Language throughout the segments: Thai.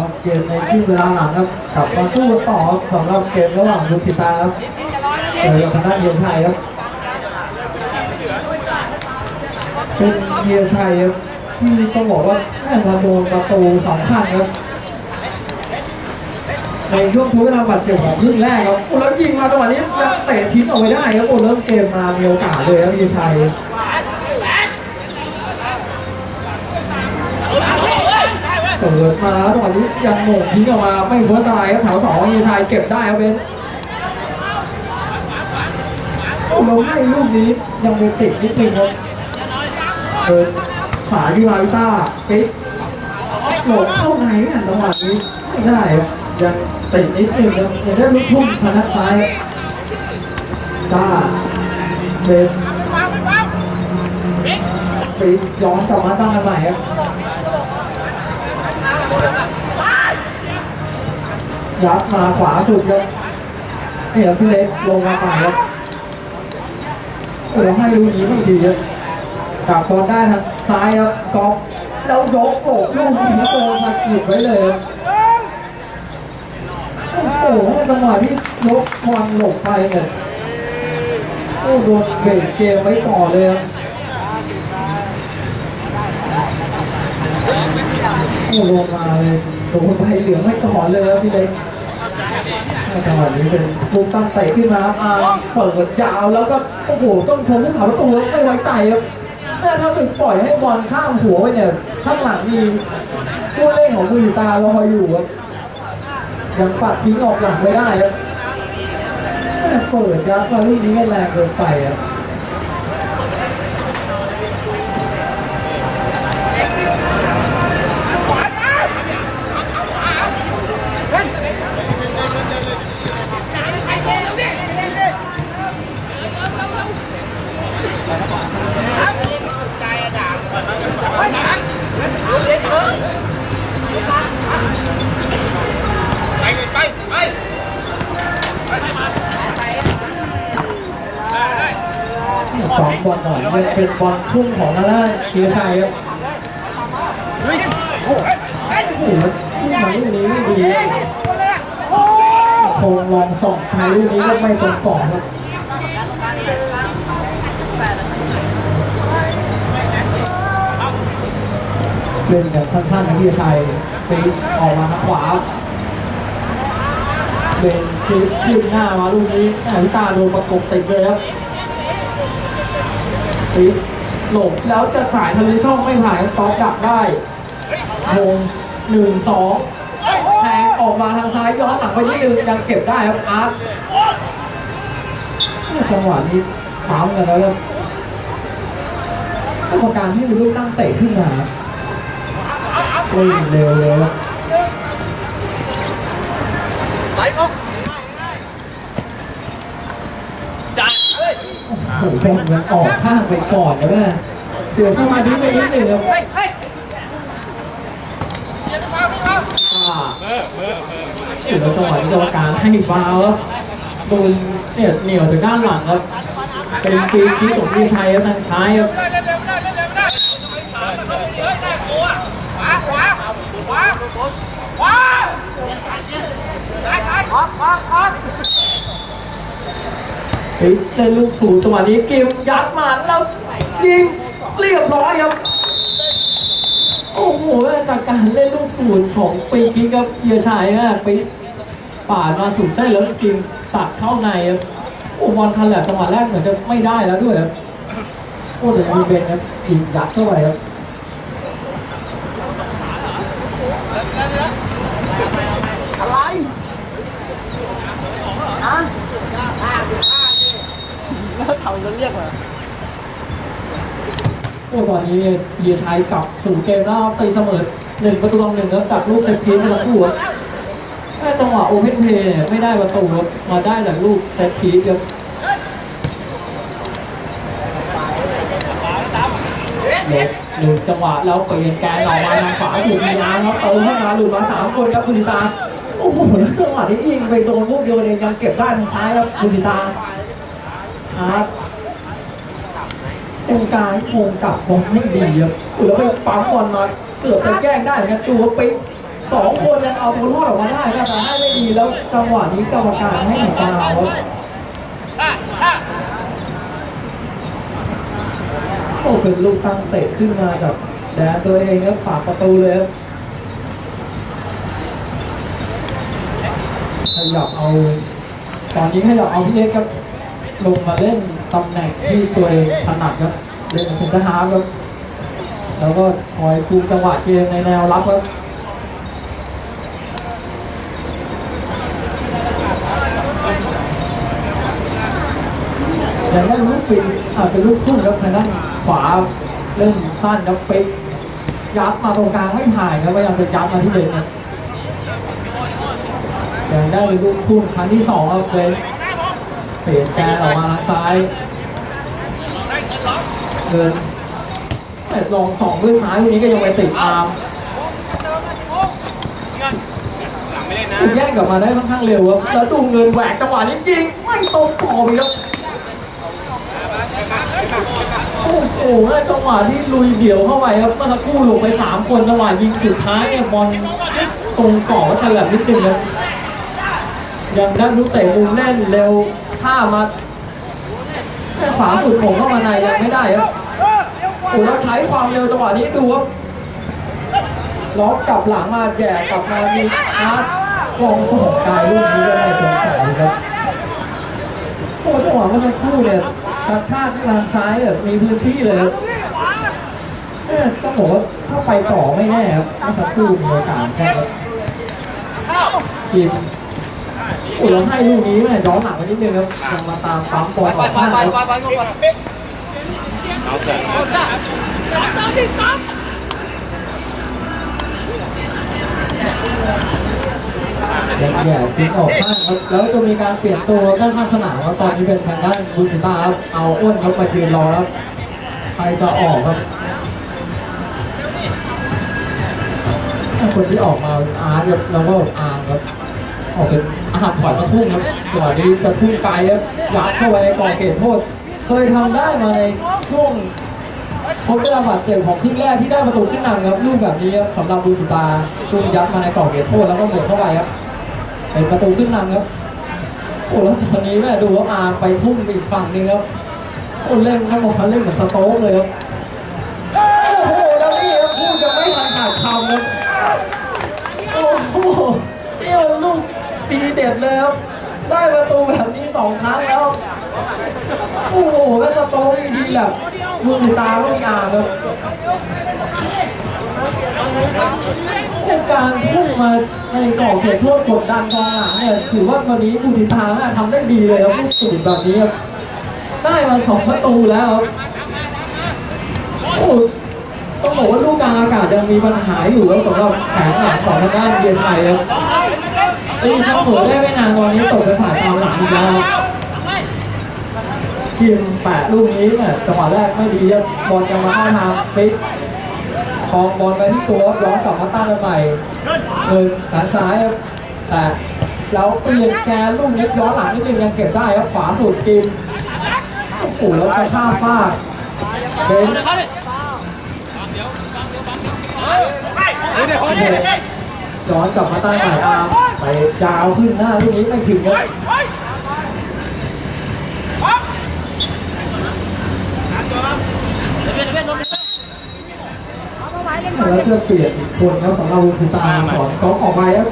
ครับเกมในที่เวลาหลังครับกลับมาสู้ต่อสำหรับเกมระหว่างบุกิตาครับเจอกับทางด้านเยียชัยครับเป็นเยียชัยครับที่ต้องบอกว่าแม่งมาโดนประตูสองข้างครับในช่วงทุกเวลาบาดเจ็บของครึ่งแรกครับโอ้แล้วยิงมาจังหวะนี้จะเตะทิ้งออกไปได้ครับโอ้เริ่มเกมมามีโอกาสเลยครับเยียชัย ปิดมาจังหวนี้ยังโหม่ทิ้งออกมาไม่พ้นตายครับแถวสองยีไทยเก็บได้ครับเบนเราให้ลูกนี้ยังเป็นติดนิดนึงครับเปิดฝาที่มาวิต้าปิดโหลดเข้าในอะจังหวะนี้ไม่ได้ครับยังติดนิดนึงครับยังได้ลูกทุ่มพนัดซ้ายต้าเบนปิดย้อนกลับมาตั้งกันใหม่ครับ ยับมาขวาสุดครับนี่ครับพี่เล็กลงมาฝ่ครับโอ้ให้ลูกนี้ไม่ดีครับกลับบอลได้ทางซ้ายครับกอล์ฟแล้วยกโอบลูกสิงโตมาหยุดไว้เลยครับโอ้โหจังหวะที่ยกบอลหลบไปเนี่ยโอ้โดนเบรกเกมไว้ก่อนเลยครับโอ้ลงมาเลยโดนใบเหลืองไว้ก่อนเลยครับพี่เล็ก จังหวะนี้เป็นลูกตั้งเตะขึ้นมาอ่าเปิดยาวแล้วก็โอ้โหต้องชมผู้ขาประตูไม่ไว้ใจครับแต่ถ้าถึงปล่อยให้บอลข้ามหัวไปเนี่ยข้างหลังมีผู้เล่นของมือตารออยู่ครับยังปัดทิ้งออกหลังไม่ได้ครับเปิดยับมาลูกนี้แรงเกินไปครับ เป็นบอลทุ่มของทางด้านเกียรชัยครับโอ้โหที่มาลูกนี้ไม่ดีคงลองส่องใครลูกนี้ก็ไม่ตรงกรอบครับเล่นแบบสั้นๆนะพี่ชัยปีออกมาทางขวาเป็นชิปขึ้นหน้ามาลูกนี้แหม่พิตาโดนประกบติดเลยครับ ปิดหลบแล้วจะสายทะลุช่องไม่ผ่านสต็อปดักได้วงหนึ่งสองแทงออกมาทางซ้ายย้อนหลังไปนิดนึงยังเก็บได้ครับอาร์ตจังหวะนี้ถามกันแล้วครับกรรมการให้เป็นลูกตั้งเตะขึ้นมาเล่นเร็วเรับไปออก โอ้โหบอลมันออกข้างไปก่อนนะเนี่เสียสมาธิไปนิดหนึ่งครับอ่าถึงจังหวะที่กรรมการให้ฟาวล์ครับโดนเนี่ยเหนียวจากด้านหลังครับ เป็นฟรีคิกของพี่ชัยครับทางซ้ายครับได้เล่นเร็วได้เล่นเร็วได้ขวาขวาขวาขวาซ้ายซ้ายขวาขวาขวา ฮ้ยเล่นลูกสูงจังหวะนี้เกมยัดมาแล้วยิงเรียบร้อยครับ โอ้โหจากการเล่นลูกสูตรของปีคิกกับเฮียชัยนะไปป่ามาสุดเส้นแล้วกิงตัดเข้าในครับโอ้บอลทันแหละจังหวะแรกเหมือนจะไม่ได้แล้วด้วยครับโอ้เดี๋ยวมีเบนครับยิงยัดเข้าไปครับ โอ้ตอนนี้เยียชัยกลับสู่เกมแล้วตีเสมอหนึ่งประตูต่อหนึ่งแล้วจากลูกเซตพีซทั้งคู่ครับแค่จังหวะโอเพนเพย์เนี่ยไม่ได้ประตูมาได้แต่ลูกเซตพีครับหลุดจังหวะแล้วเปลี่ยนแกนออกมาทางขวาถูกมีน้ำครับเติมเข้ามาหลุดมาสามคนครับคุณตาโอ้โหแล้วจังหวะที่ยิงไปโดนลูกเดียวเองยังเก็บได้ทางซ้ายครับคุณตาอาร์ต เป็นการโคงกลับบอลไม่ดีครับแล้วไปปั๊มบอลมาเกือบจะแกล้งได้นะครับดูว่าปิ๊กสองคนยังเอาตัวรอดออกมาได้นะแต่ให้ไม่ดีแล้วจังหวะนี้กรรมการให้หนีฟาวโอ้เป็นลูกตั้งเตะขึ้นมาจากแดนตัวเองครับฝากประตูเลยครับขยับเอาตอนนี้ขยับเอาพี่เล็กครับลงมาเล่น ตำแหน่งที่ตัวเองถนัดครับเล่นเซ็นเตอร์ฮาร์ฟครับแล้วก็คอยคุมจังหวะเกมในแนวรับครับอย่างนั้นลูกฟินอาจเป็นลูกทุ่งครับทางด้านขวาเล่นสั้นครับเป๊กยัดมาตรงกลางไม่ผ่านครับพยายามจะยัดมาที่เลนครับอย่างได้ลูกทุ่งครั้งที่สองครับเลย เปลี่ยนแกออกมาซ้ายเดินแต่ลองสองด้วยซ้ายวันนี้ก็ยังไปติดอามถูกแย่งกลับมาได้ค่อนข้างเร็วครับแล้วดูเงินแหวกจังหวะนี้ยิงไม่ตรงต่อไปครับโอ้โหแล้จังหวะที่ลุยเดี่ยวเข้าไปครับเมื่อสักครู่ลงไปสามคนจังหวะยิงสุดท้ายเนี่ยบอลตรงกรอบก็ฉลับนิดนึงครับยังได้ลูกเตะมุมแน่นเร็ว ข้ามาแค่ขวาสุดผมเข้ามาในยังไม่ได้ครับโอ้แล้วใช้ความเร็วจังหวะนี้ดูครับล็อกกลับหลังมาแย่กลับมามีอาร์ตกองส่งกายลูกนี้ก็ได้ตรงสายครับโอ้จังหวะเมื่อสักครู่เนี่ยกระชากทางซ้ายแบบมีพื้นที่เลยครับเอ๊ะต้องบอกว่าถ้าไปต่อไม่แน่ครับเมื่อสักครู่มีโอกาสครับทีม โอ้เราให้ลูกนี้แม่ย้อนหลังไปนิดนึงครับยังมาตามปั๊มบอลไปออกไปข้างไปครับไปไปไปยังแย่ทิ้งออกข้างครับแล้วจะมีการเปลี่ยนตัวด้านข้างสนามครับตอนนี้เป็นทางด้านบุญตาครับเอาอ้วนครับมายืนรอครับใครจะออกครับคนที่ออกมาอาร์ตครับแล้วก็อาร์ครับ ออกเป็นอาหารถอยมาทุ่งครับจังหวะนี้จะทุ่งไกลครับยัดเข้าไปในกรอเขตโทษ เคยทำได้มาในช่วงทดเวลาบาดเจ็บของครึ่งแรกที่ได้ประตูขึ้นนำครับลูกแบบนี้สำหรับบูสุตาทุ่งยัดมาในกรอบเขตโทษแล้วก็หมดเข้าไปครับเป็นประตูขึ้นนำครับโอ้แล้วตอนนี้แม่ดูว่าอาไปทุ่มอีกฝั่งนึงครับโอ้เล่นทั้งหมดเล่นเหมือนสโต๊กเลยครับ กตีเด็ดเลยครับได้ประตูแบบนี้สองครั้งแล้วโอ้โหแล้วสโตร์ดีแบบมือตาก็มีอ่างครับในการพุ่งมาในกรอบเขตโทษกดดันกองหลังเนี่ยถือว่าวันนี้ผู้ติตาทำได้ดีเลยครับลูกสูตรแบบนี้ครับได้มาสองประตูแล้วครับโอ้ต้องบอกว่าลูกกลางอากาศยังมีปัญหาอยู่แล้วสำหรับแผงหลังของทางด้านเบียร์ไทยครับ ตีเสมอได้ไม่นานตอนนี้ตกไปผ่านตามหลังอีกแล้วครับทีมแปดลูกนี้เนี่ยจังหวะแรกไม่ดีบบอลจะมาเข้าทาฟิกคองบอลไปที่ตัวย้อนกลับมาตั้งกันใหม่เงินด้าซ้ายแต่แล้วเปลี่ยนแกนลูกนี้ย้อนหลังนิดนึงยังเก็บได้ครับขวาสุดกินโอ้โหแล้วจะข้ามฟากเบน ย้อนกลับมาใต้หมายอาร์มไปยาวขึ้นหน้าลูกนี้ไม่ถึงครับแล้วเพื่อเปลี่ยนอีกคนครับสำหรับวุฒิตาสอนเขาออกไปครับ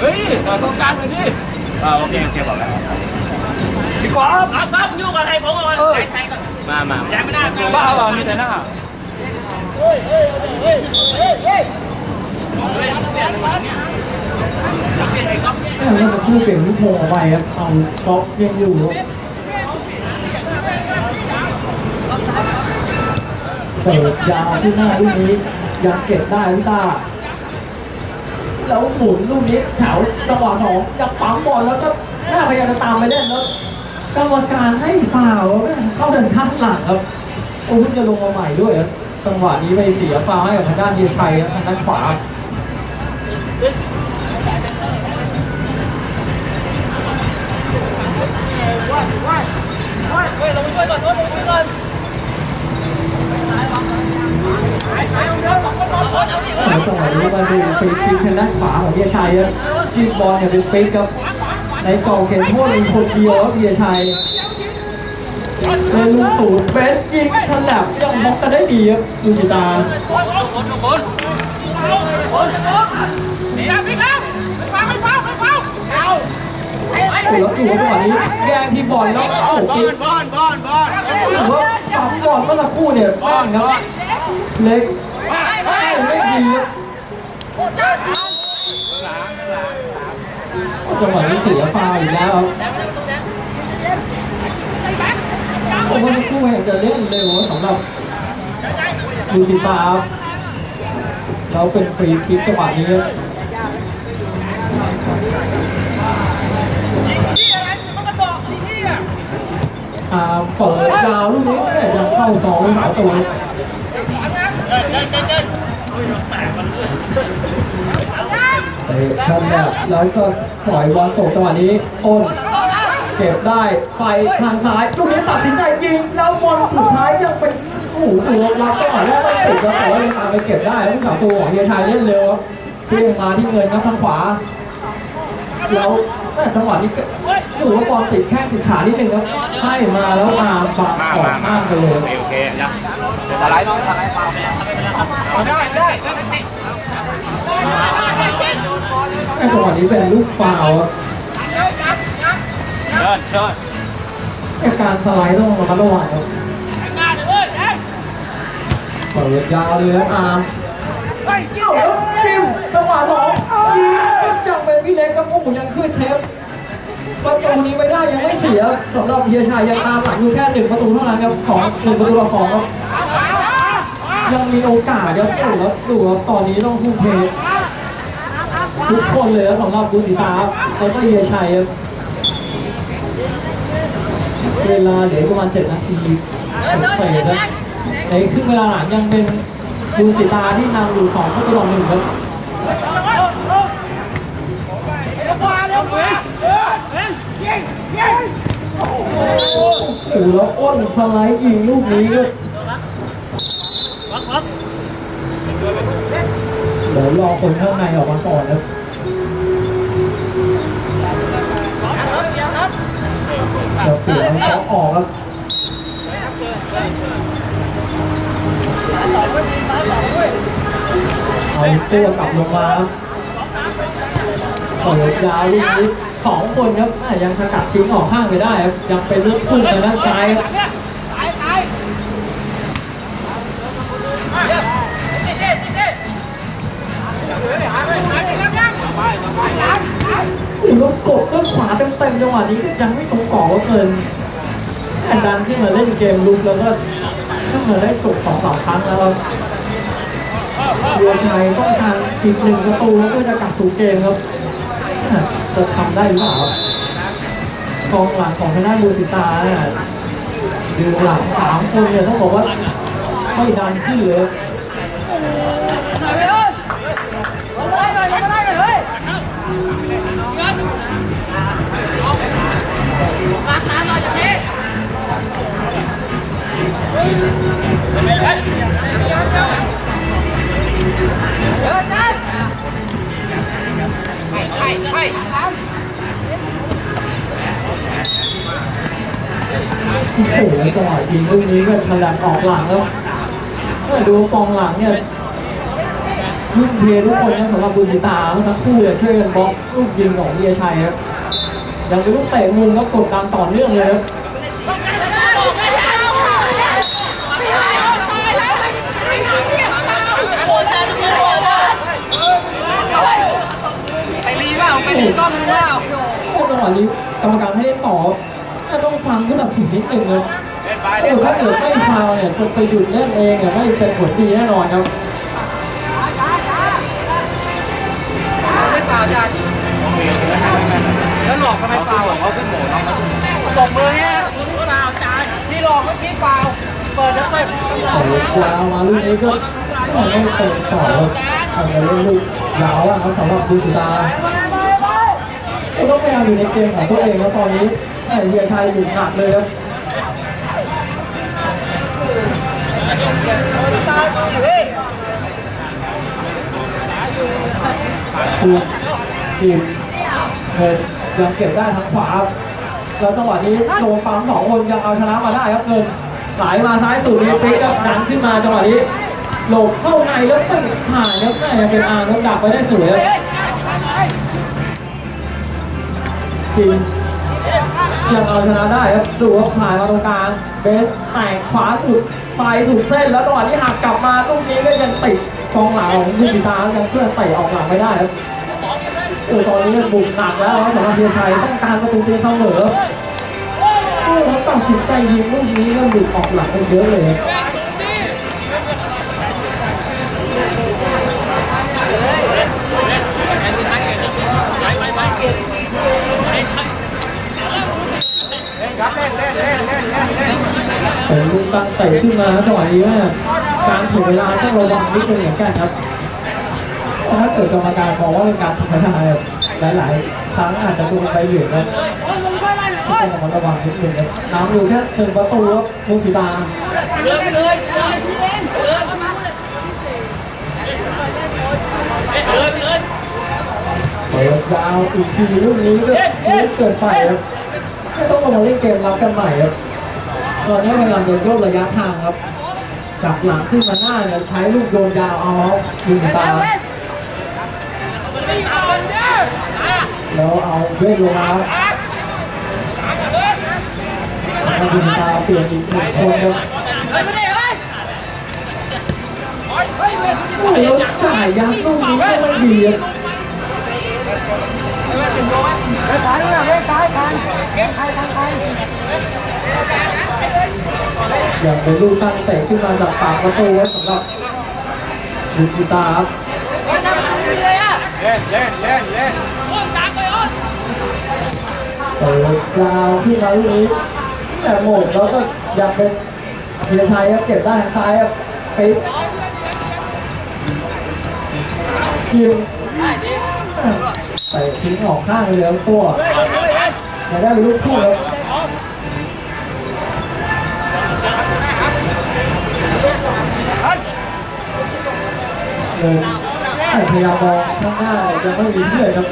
เฮ้ยต่อตรงกางหน่อยดิอ่าโอเคโอเคบอกแล้วดีกว่าครับครับยุ่งอะไรผมก่อนใครก่อนมามาย้ายไม่ได้บ้าเปล่ามีแต่หน้าเฮ้ยเฮ้ยเฮ้ย แล้วจะพูดเปลี่ยนลูกโมงออกไปครับเอาก๊อกยังอยู่ครับเปิดยาวที่หน้าลูกนี้ยังเก็บได้พี่ตาแล้วหมุนลูกนี้แถวจังหวะสองยังปั๊มบอลแล้วก็หน้าพยายามจะตามไปเล่นแล้วกรรมการให้ฟาวเข้าเดินข้างหลังครับโอ้เพิ่งจะลงมาใหม่ด้วยครับจังหวะนี้ไปเสียฟาวให้กับทางด้านเดียชัยทางด้านขวา แล้วจังหวะนี้มาดูฟรีคิกทางด้านขวาของเบียชัยครับยิงบอลเนี่ยเป็นปิ๊กครับในกองเข็นโทษเป็นคนเดียวครับเบียชัยเป็นลูกสูตรเบสยิงฉลับยังบล็อกกันได้ดีครับลูจิตา นี่นะพี่ครับไม่ฟังไม่ฟังไม่ฟังเอาถือว่าอยู่จังหวะนี้แย่งที่บอลแล้วโอ้โหบอลบอลบอลบอลถือว่าปั๊มบอลเมื่อสักครู่เนี่ยแม่งครับเล็กไม่ไม่ดีครับจังหวะนี้เสียฟาวล์อีกแล้วครับผมว่าคู่แข่งจะเล่นเร็วสำหรับดูจิตาครับ แล้วเป็นฟรีคิกจังหวะนี้ครับที่อะไรมันกระโดดที่นี่อะอ่าเปิดยาวลูกนี้เนี่ยังเข้าสองสาตัวเดินเดินเดินเดินเตะทำแบบแล้วก็ปล่อยวางตกจังหวะนี้อ้นเก็บได้ไปทางซ้ายลูกนี้ตัดสินใจยิงแล้วบอลสุดท้ายยังเป็น โอ้โหตัวรับจังหวะแรกไม่ติดแล้วแต่ว่ายังตามไปเก็บได้ผู้สาวตัวของเฮียชัยเล่นเร็วครับเพียงมาที่เงินครับทางขวาแล้วจังหวะนี้ถือว่าบอลติดแข้งติดขานิดนึงครับให้มาแล้วมาฝังมาออกมาข้างไปเลยโอเคนะเดี๋ยวสไลด์น้องสไลด์เปล่าได้ได้ได้ติดแม่จังหวะนี้เป็นลูกฟาวเดี๋ยวยับยับเชิญเชิญการสไลด์ต้องระมัดระวังครับ เปิดยาวเลยครับอาร์มเฮ้ยเอ้าแล้วจิ้มจังหวะสองยิงยังเป็นพี่เล็กครับโอ้โหยังขึ้นเทปประตูนี้ไม่ได้ยังไม่เสียสำหรับเฮียชัยยังตามหลังอยู่แค่หนึ่งประตูเท่านั้นครับสองหนึ่งประตูต่อสองครับยังมีโอกาสครับโอ้โหแล้วดูครับตอนนี้ต้องทุ่มเททุกคนเลยครับสำหรับบูสิตาครับแล้วก็เฮียชัยครับเวลาเหลือประมาณเจ็ดนาทีเศษๆครับ ในครึ่งเวลาหลังยังเป็นบูสิตาที่นำอยู่สองประตูต่อหนึ่งครับเร็วกว่าเร็วกว่าเออยิงยิงโอ้โหแล้วอ้นสไลด์ยิงลูกนี้ก็เดี๋ยวรอคนข้างในออกมาก่อนนะเดี๋ยวเปลี่ยนเขาออก แล้วเอาตัวกลับลงมาเปิดยาวลูกนี้สองคนครับอะยังสกัดทิ้งออกข้างไปได้ครับยังเป็นลูกพุ่งไปด้านซ้ายครับอุ้ยลูกกดด้วยขวาเต็มๆจังหวะนี้ยังไม่ตรงกรอเกินดันขึ้นมาเล่นเกมลุกแล้วก็ ถ้าเราได้จบสองสามครั้งแล้วครับเรือชัยต้องการอีกหนึ่งประตูเพื่อจะกลับสู่เกมครับจะทำได้หรือเปล่ากองหลังของทางด้านบูสิตาเนี่ยดูหลังสามคนเนี่ยต้องบอกว่าไม่ดันขึ้นเลย โอ้โหจังหวะยิงลูกนี้ก็ฉลับออกหลังแล้วเออดูกองหลังเนี่ยทุ่มเททุกคนนะสำหรับบุญสิตาทั้งคู่เนี่ยช่วยกันบล็อกลูกยิงของเบียชัยครับยังมีลูกเตะมุมครับกดดันต่อเนื่องเลยครับ ไปรีเปล่าไปรีกล้องเปล่าโอ้จังหวะนี้กรรมการให้ต่อน่าต้องฟังผู้ตัดสินนิดนึงนะเล่นไปโอ้เล่นไปถ้าเกิดไม่ฟาวล์เนี่ยจะไปหยุดเล่นเองเนี่ยไม่เป็นผลดีแน่นอนครับไม่เปล่าจ้ะแล้วหลอกทำไมเปล่าส่งเขาขึ้นโหมดน้องเขาตบมือเนี่ยเปล่าจ้าที่หลอกเมื่อกี้เปล่าเปิดแล้วเปิดเปิดยาวมาลูกนี้ก็ไม่เตะต่อครับทำไปเล่นลูกยาวอะครับสำหรับบุญสิตา ต้องพยายามอยู่ในเกมของตัวเองแล้วตอนนี้ไอ้เฮียชัยอยู่หนักเลยครับตาดูเฮ้ยไปทีมทีมเงินยังเก็บได้ทางขวาครับแล้วจังหวะนี้โดนปั๊มสองคนยังเอาชนะมาได้ครับเงินไหลมาซ้ายสุดนี้ปิ๊กก็ดันขึ้นมาจังหวะนี้หลบเข้าในแล้วปิดผ่านแล้วน่าจะเป็นอาร์แล้วดักไปได้สวยครับ ทีมยังเอาชนะได้ครับดูว่าผ่านมาตรงกลางเบสแตกขวาสุดไปสุดเส้น แล้วจังหวะที่หักกลับมาลูกนี้ก็ยังติดกองหลังของยูซิตายังเพื่อนเตะออกหลังไม่ได้ครับโอ้ตอนนี้บุกหนักแล้วสำหรับเทียชัยต้องการประตูตีเสมอโอ้แล้วตัดสินใจยิงลูกนี้ก็หลุดออกหลังไปเยอะเลยครับ แต่ลูกตั้งเตะขึ้นมาจังหวะนี้ว่าการถ่วงเวลาต้องระวังนิดนึงเหมือนกันครับเพราะถ้าเกิดกรรมการมองว่าเป็นการทำเวลาแบบหลายๆครั้งอาจจะโดนใบเหลืองนะต้องระมัดระวังนิดนึงครับน้ำอยู่แค่หนึ่งประตูครับลูกสีตาเปิดยาวอีกทีลูกนี้ก็ลึกเกินไปครับ ไม่ต้องลงมาเล่นเกมรับกันใหม่ครับตอนนี้พยายามจะลดระยะทางครับกลับหลังขึ้นมาหน้าเนี่ยใช้ลูกโยนยาวเอายิงตาแล้วเอาเวทลงมาเอายิงตาเปลี่ยนอีกหนึ่งคนครับโอ้โหแล้วจ่ายยักษ์ลูกนี้ก็ไม่ดีครับ อย่างเป็นลูกตั้งเตะขึ้นมาจากปากประตูไว้สำหรับยูกิตาครับเล่นเล่นเล่นเล่นเปิดยาวที่มาลูกนี้แต่โหมดแล้วก็ยังเป็นเทียชัยครับเก็บได้ทางซ้ายครับปิ๊บคิวใส่ทิ้งออกข้างเลยแล้วตัวจะได้เป็นลูกคู่ครับ เลยพยายามมองข้างหน้าเนี่ยยังไม่มีเพื่อนครับ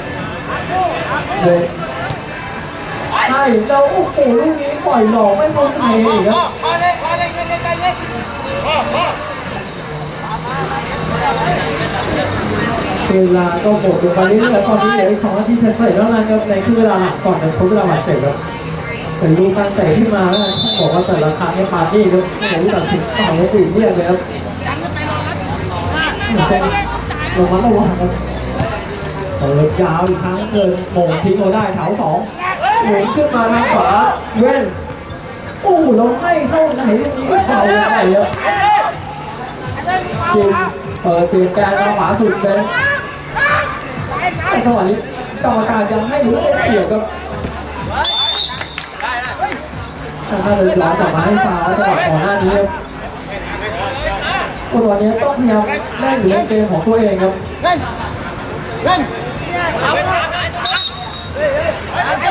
เลยใช่แล้วโอ้โหลูกนี้ปล่อยหลอกไม่เข้าใจอีกครับเวลาก็หมดลงไปเรื่อยๆตอนนี้เหลืออีกสองนาทีเสร็จๆแล้วนะครับในครึ่งเวลาหลังก่อนจะครบเวลาบาดเจ็บครับเป็นลูกการเตะขึ้นมาแล้วต้องบอกว่าแต่ละครั้งในปาร์ตี้ครับโอ้โหตัดสินต่าและสี่เรียกเลยครับ ลงมาระวังครับเปิดยาวอีกครั้งเดินโมงทิ้งเราได้แถวสองหมุนขึ้นมาทางขวาเว้นโอ้โหเราไม่เข้าไหนลูกนี้เบาไปเยอะจริงเปิดเปลี่ยนแปลงขวาสุดเลยแต่จังหวะนี้กรรมการยังให้รู้เกี่ยวกับถ้าเลยร้อนกลับมาให้ฟาแล้วจังหวะก่อนหน้านี้ ตัวนี้ต้องพยายามเล่นอยู่นเกมของตัวเองครับเล่นเล่น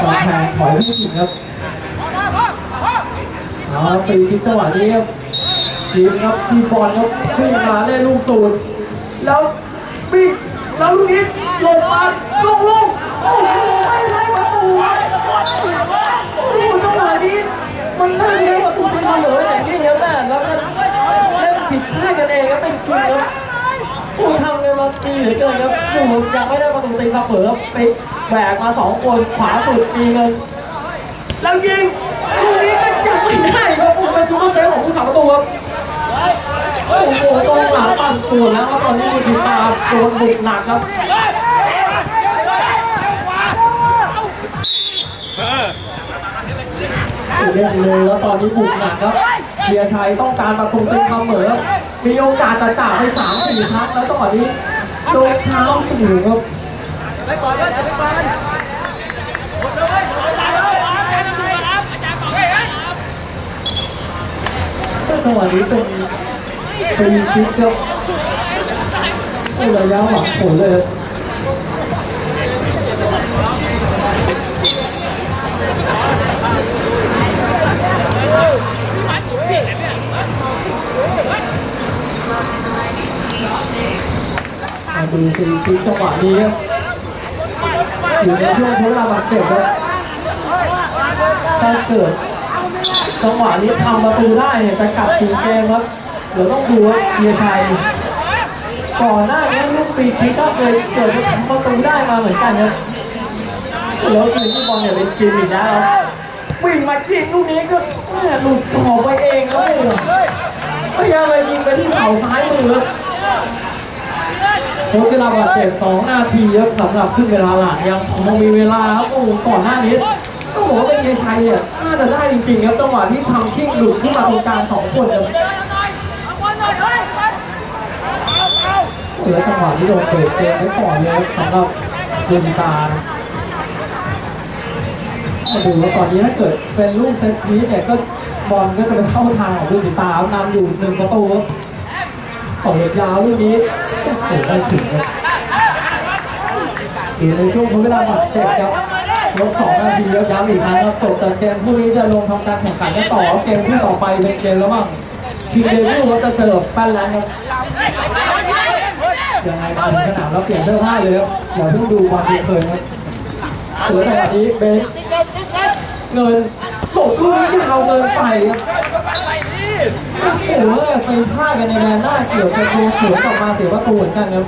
ตอนแทงถอยไม่ถึงครับเอาตีทิศจังหวะนี้ครับทีมครับทีบอลครับขึ้นมาได้ลูกสูตรแล้วบิ๊กแล้วลูกนี้ลงมาลงลูกโอ้โห เกินครับโอ้โหยังไม่ได้ประตูตีเสมอไปแบกมาสองคนขวาสุดมีเงิน แล้วยิงลูกนี้ก็ยังไม่ได้ครับโอ้โหเป็นซูเปอร์เซฟของผู้สาประตูครับโอ้โหตรงหลังปั่นตัวแล้วครับตอนนี้มีทีมตาโดนบุกหนักครับเออเล่นเลยแล้วตอนนี้บุกหนักครับเบียร์ชัยต้องการประตูตีเสมอครับมีโอกาสจะจ่าไปสามสี่ครั้งแล้วตอนนี้ โดนเท้าสูงครับไปก่อนเลยไปก่อนก็จังหวะนี้เป็นเป็นคิกครับโอ้ระยะหวังผลเลยครับ ดูคิกจังหวะนี้ครับอยู่ในช่วงทดเวลาบาดเจ็บครับถ้าเกิดจังหวะนี้ทำประตูได้เนี่ยจะกลับสู่เกมครับเดี๋ยวต้องดูว่าเฮียชัยก่อนหน้านี้ลูกฟรีคิกก็เคยเกิดจะทำประตูได้มาเหมือนกันครับแล้วคืนที่บอลเนี่ยเป็นกิมอีกแล้วครับวิ่งมายิงลูกนี้ก็แม่หลุดกรอบไปเองครับพยายามเลยยิงไปที่เสาซ้ายมือ โค้ชเวลาบาดเจ็บ2นาทีครับสำหรับครึ่งเวลาหลังยังพอมีเวลาครับโอ้โหก่อนหน้านี้ต้องบอกว่าเป็นเยชัยอะน่าจะได้จริงๆครับจังหวะที่ทำชิ่งหลุดขึ้นมาตรงกลางสองคนครับแล้วจังหวะที่โดนเปิดเกมไว้ก่อนเลยสำหรับดูนตาดูว่าตอนนี้ถ้าเกิดเป็นลูกเซตนี้เนี่ยก็บอลก็จะไปเข้าทางของดูนตานำอยู่หนึ่งประตูของเหล็กยาวลูกนี้ โอ้โหได้ถึงครับอีกในช่วงทดเวลาบาดเจ็บครับลบสองนาทีแล้วย้ำอีกครั้งครับจบจากเกมคู่นี้จะลงทำการแข่งขันกันต่อเกมที่ต่อไปเป็นเกมแล้วมั้งทีมเดวิลครับจะเจอกับแป้นแลนด์ครับยังไงมาถึงสนามแล้วเปลี่ยนเสื้อผ้าเลยครับอย่าเพิ่งดูบอลเพลินครับเหลือแต่นี้เบนเงินตกลูกนี้ยาเกินไปครับ โอ้โหไปพลาดกันในแดนหน้าเกี่ยวกับตัวสวนกลับมาเสียประตูเหมือนกันครับ